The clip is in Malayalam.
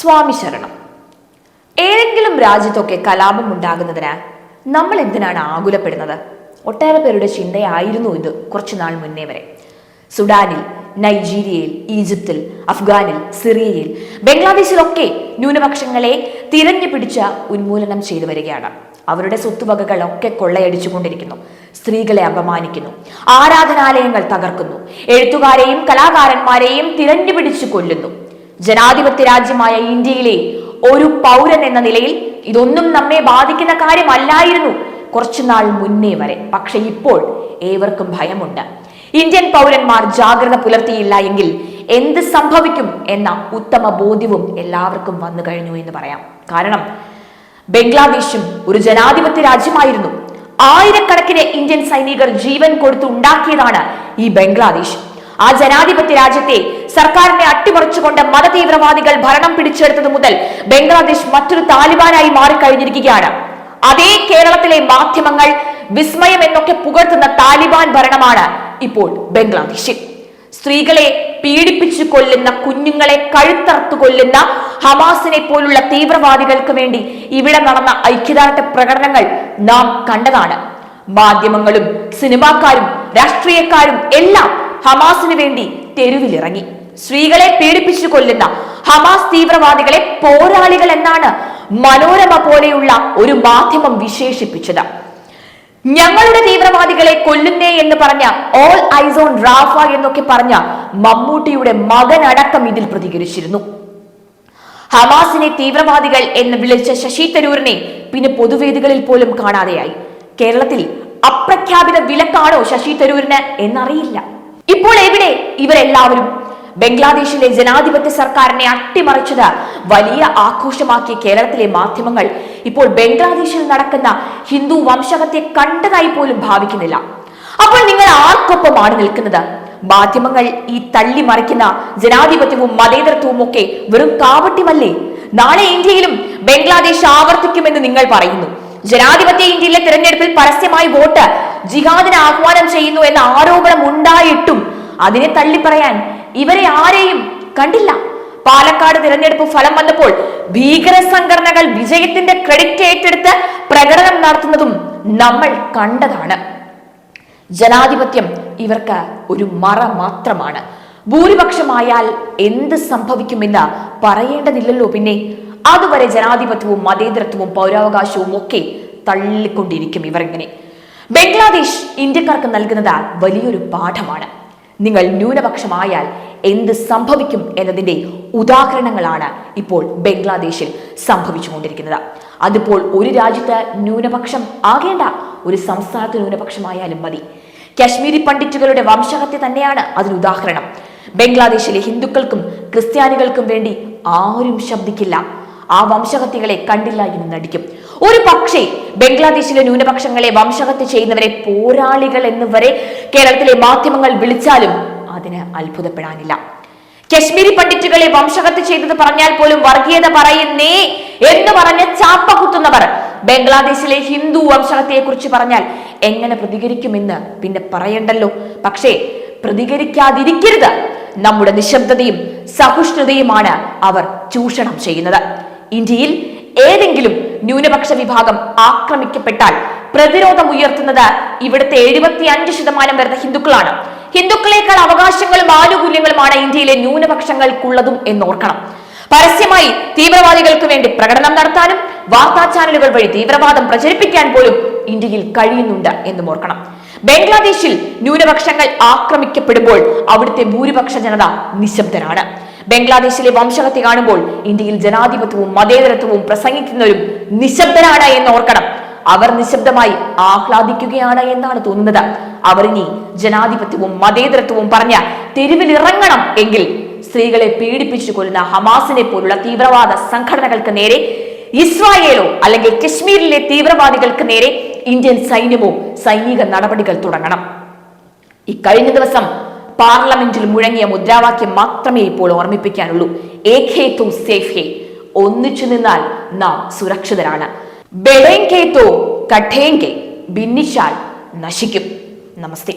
സ്വാമി ശരണം. ഏതെങ്കിലും രാജ്യത്തൊക്കെ കലാപം ഉണ്ടാകുന്നതിന് നമ്മൾ എന്തിനാണ് ആകുലപ്പെടുന്നത്? ഒട്ടേറെ പേരുടെ ചിന്തയായിരുന്നു ഇത് കുറച്ചു നാൾ മുന്നേ വരെ. സുഡാനിൽ നൈജീരിയയിൽ ഈജിപ്തിൽ അഫ്ഗാനിൽ സിറിയയിൽ ബംഗ്ലാദേശിലൊക്കെ ന്യൂനപക്ഷങ്ങളെ തിരഞ്ഞു പിടിച്ച ഉന്മൂലനം ചെയ്തു വരികയാണ്. അവരുടെ സ്വത്തുവകകളൊക്കെ കൊള്ളയടിച്ചുകൊണ്ടിരിക്കുന്നു. സ്ത്രീകളെ അപമാനിക്കുന്നു. ആരാധനാലയങ്ങൾ തകർക്കുന്നു. എഴുത്തുകാരെയും കലാകാരന്മാരെയും തിരഞ്ഞു പിടിച്ചു കൊല്ലുന്നു. ജനാധിപത്യ രാജ്യമായ ഇന്ത്യയിലെ ഒരു പൗരൻ എന്ന നിലയിൽ ഇതൊന്നും നമ്മെ ബാധിക്കുന്ന കാര്യമല്ലായിരുന്നു കുറച്ചുനാൾ മുന്നേ വരെ. പക്ഷെ ഇപ്പോൾ ഏവർക്കും ഭയമുണ്ട്. ഇന്ത്യൻ പൗരന്മാർ ജാഗ്രത പുലർത്തിയില്ല എങ്കിൽ എന്ത് സംഭവിക്കും എന്ന ഉത്തമ ബോധ്യവും എല്ലാവർക്കും വന്നു കഴിഞ്ഞു എന്ന് പറയാം. കാരണം ബംഗ്ലാദേശും ഒരു ജനാധിപത്യ രാജ്യമായിരുന്നു. ആയിരക്കണക്കിന് ഇന്ത്യൻ സൈനികർ ജീവൻ കൊടുത്തുണ്ടാക്കിയതാണ് ഈ ബംഗ്ലാദേശ്. ആ ജനാധിപത്യ രാജ്യത്തെ സർക്കാരിനെ അട്ടിമറിച്ചുകൊണ്ട് മതതീവ്രവാദികൾ ഭരണം പിടിച്ചെടുത്തത് മുതൽ ബംഗ്ലാദേശ് മറ്റൊരു താലിബാനായി മാറിക്കഴിഞ്ഞിരിക്കുകയാണ്. അതേ കേരളത്തിലെ മാധ്യമങ്ങൾ വിസ്മയം എന്നൊക്കെ പുകഴ്ത്തുന്ന താലിബാൻ ഭരണമാണ് ഇപ്പോൾ ബംഗ്ലാദേശിൽ. സ്ത്രീകളെ പീഡിപ്പിച്ചു കൊല്ലുന്ന കുഞ്ഞുങ്ങളെ കഴുത്തറുത്തു കൊല്ലുന്ന ഹമാസിനെ പോലുള്ള തീവ്രവാദികൾക്ക് വേണ്ടി ഇവിടെ നടന്ന ഐക്യദാർഢ്യ പ്രകടനങ്ങൾ നാം കണ്ടതാണ്. മാധ്യമങ്ങളും സിനിമാക്കാരും രാഷ്ട്രീയക്കാരും എല്ലാം ഹമാസിന് വേണ്ടി തെരുവിലിറങ്ങി. സ്ത്രീകളെ പീഡിപ്പിച്ചു കൊല്ലുന്ന ഹമാസ് തീവ്രവാദികളെ പോരാളികൾ എന്നാണ് മനോരമ പോലെയുള്ള ഒരു മാധ്യമം വിശേഷിപ്പിച്ചത്. ഞങ്ങളുടെ തീവ്രവാദികളെ കൊല്ലുന്നേ എന്ന് പറഞ്ഞ ഓൾ ഐസോൺ റാഫ എന്നൊക്കെ പറഞ്ഞ മമ്മൂട്ടിയുടെ മകനടക്കം ഇതിൽ പ്രതികരിച്ചിരുന്നു. ഹമാസിനെ തീവ്രവാദികൾ എന്ന് വിളിച്ച ശശി തരൂരിനെ പിന്നെ പൊതുവേദികളിൽ പോലും കാണാതെയായി. കേരളത്തിൽ അപ്രഖ്യാപിത വിലക്കാണോ ശശി തരൂരിന് എന്നറിയില്ല. ഇപ്പോൾ എവിടെ ഇവരെല്ലാവരും ബംഗ്ലാദേശിലെ ജനാധിപത്യ സർക്കാരിനെ അട്ടിമറിച്ചത് വലിയ ആഘോഷമാക്കിയ കേരളത്തിലെ മാധ്യമങ്ങൾ. ഇപ്പോൾ ബംഗ്ലാദേശിൽ നടക്കുന്ന ഹിന്ദു വംശഹത്യെ കണ്ടതായി പോലും ഭാവിക്കുന്നില്ല. അപ്പോൾ നിങ്ങൾ ആർക്കൊപ്പമാണ് നിൽക്കുന്നത്? മാധ്യമങ്ങൾ ഈ തള്ളി മറിക്കുന്ന ജനാധിപത്യവും മതേതരത്വവും ഒക്കെ വെറും കാപട്യമല്ലേ? നാളെ ഇന്ത്യയിലും ബംഗ്ലാദേശ് ആവർത്തിക്കുമെന്ന് നിങ്ങൾ പറയുന്നു. ജനാധിപത്യ ഇന്ത്യയിലെ തിരഞ്ഞെടുപ്പിൽ പരസ്യമായി വോട്ട് ജിഹാദിനെ ആഹ്വാനം ചെയ്യുന്നു എന്ന ആരോപണം ഉണ്ടായിട്ടും അതിനെ തള്ളിപ്പറയാൻ ഇവരെ ആരെയും കണ്ടില്ല. പാലക്കാട് തിരഞ്ഞെടുപ്പ് ഫലം വന്നപ്പോൾ ഭീകര സംഘടനകൾ വിജയത്തിന്റെ ക്രെഡിറ്റ് ഏറ്റെടുത്ത് പ്രകടനം നടത്തുന്നതും നമ്മൾ കണ്ടതാണ്. ജനാധിപത്യം ഇവർക്ക് ഒരു മറ മാത്രമാണ്. ഭൂരിപക്ഷമായാൽ എന്ത് സംഭവിക്കുമെന്ന് പറയേണ്ടതില്ലല്ലോ പിന്നെ. അതുവരെ ജനാധിപത്യവും മതേതരത്വവും പൗരാവകാശവും ഒക്കെ തള്ളിക്കൊണ്ടിരിക്കും ഇവർ ഇങ്ങനെ. ബംഗ്ലാദേശ് ഇന്ത്യക്കാർക്ക് നൽകുന്നത് വലിയൊരു പാഠമാണ്. നിങ്ങൾ ന്യൂനപക്ഷമായാൽ എന്ത് സംഭവിക്കും എന്നതിന്റെ ഉദാഹരണങ്ങളാണ് ഇപ്പോൾ ബംഗ്ലാദേശിൽ സംഭവിച്ചുകൊണ്ടിരിക്കുന്നത്. അതിപ്പോൾ ഒരു രാജ്യത്ത് ന്യൂനപക്ഷം ആകേണ്ട ഒരു സംസ്ഥാനത്ത് ന്യൂനപക്ഷമായാലും മതി. കാശ്മീരി പണ്ഡിറ്റുകളുടെ വംശഹത്യ തന്നെയാണ് അതിന് ഉദാഹരണം. ബംഗ്ലാദേശിലെ ഹിന്ദുക്കൾക്കും ക്രിസ്ത്യാനികൾക്കും വേണ്ടി ആരും ശബ്ദിക്കില്ല. ആ വംശഹത്യകളെ കണ്ടില്ല എന്ന് നടിക്കും. ഒരു പക്ഷേ ബംഗ്ലാദേശിലെ ന്യൂനപക്ഷങ്ങളെ വംശഹത്യ ചെയ്യുന്നവരെ പോരാളികൾ എന്നിവരെ കേരളത്തിലെ മാധ്യമങ്ങൾ വിളിച്ചാലും അതിന് അത്ഭുതപ്പെടാനില്ല. കശ്മീരി പണ്ഡിറ്റുകളെ വംശഹത്യ ചെയ്തത് പറഞ്ഞാൽ പോലും വർഗീയത പറയുന്നേ എന്ന് പറഞ്ഞ് ചാപ്പ കുത്തുന്നവർ ബംഗ്ലാദേശിലെ ഹിന്ദു വംശഹത്യയെ കുറിച്ച് പറഞ്ഞാൽ എങ്ങനെ പ്രതികരിക്കുമെന്ന് പിന്നെ പറയണ്ടല്ലോ. പക്ഷേ പ്രതികരിക്കാതിരിക്കരുത്. നമ്മുടെ നിശബ്ദതയും സഹിഷ്ണുതയുമാണ് അവർ ചൂഷണം ചെയ്യുന്നത്. ഇന്ത്യയിൽ ഏതെങ്കിലും ന്യൂനപക്ഷ വിഭാഗം ആക്രമിക്കപ്പെട്ടാൽ പ്രതിരോധം ഉയർത്തുന്നത് ഇവിടുത്തെ എഴുപത്തി അഞ്ച് ശതമാനം വരുന്ന ഹിന്ദുക്കളാണ്. ഹിന്ദുക്കളെക്കാൾ അവകാശങ്ങളും ആനുകൂല്യങ്ങളുമാണ് ഇന്ത്യയിലെ ന്യൂനപക്ഷങ്ങൾക്കുള്ളതും എന്നോർക്കണം. പരസ്യമായി തീവ്രവാദികൾക്ക് വേണ്ടി പ്രകടനം നടത്താനും വാർത്താ ചാനലുകൾ വഴി തീവ്രവാദം പ്രചരിപ്പിക്കാൻ പോലും ഇന്ത്യയിൽ കഴിയുന്നുണ്ട് എന്നും ഓർക്കണം. ബംഗ്ലാദേശിൽ ന്യൂനപക്ഷങ്ങൾ ആക്രമിക്കപ്പെടുമ്പോൾ അവിടുത്തെ ഭൂരിപക്ഷ ജനത നിശബ്ദരാണ്. ബംഗ്ലാദേശിലെ വംശഹത്യ കാണുമ്പോൾ ഇന്ത്യയിൽ ജനാധിപത്യവും മതേതരത്വവും പ്രസംഗിക്കുന്നവരും നിശബ്ദരാണ് എന്ന് ഓർക്കണം. അവർ നിശബ്ദമായി ആഹ്ലാദിക്കുകയാണ് എന്നാണ് തോന്നുന്നത്. അവർ ഇനി ജനാധിപത്യവും മതേതരത്വവും പറഞ്ഞ തെരുവിലിറങ്ങണം എങ്കിൽ സ്ത്രീകളെ പീഡിപ്പിച്ചു കൊല്ലുന്ന ഹമാസിനെ പോലുള്ള തീവ്രവാദ സംഘടനകൾക്ക് നേരെ ഇസ്രായേലോ അല്ലെങ്കിൽ കശ്മീരിലെ തീവ്രവാദികൾക്ക് നേരെ ഇന്ത്യൻ സൈന്യമോ സൈനിക നടപടികൾ തുടങ്ങണം. ഇക്കഴിഞ്ഞ ദിവസം പാർലമെന്റിൽ മുഴങ്ങിയ മുദ്രാവാക്യം മാത്രമേ ഇപ്പോൾ ഓർമ്മിപ്പിക്കാനുള്ളൂ. ഏഖേ സേഫ് ഒന്നിച്ചു നിന്നാൽ നാം സുരക്ഷിതരാണ്. ബെഡേങ്കേ കഠേങ്കേ ഭിന്നിച്ചാൽ നശിക്കും. നമസ്തേ.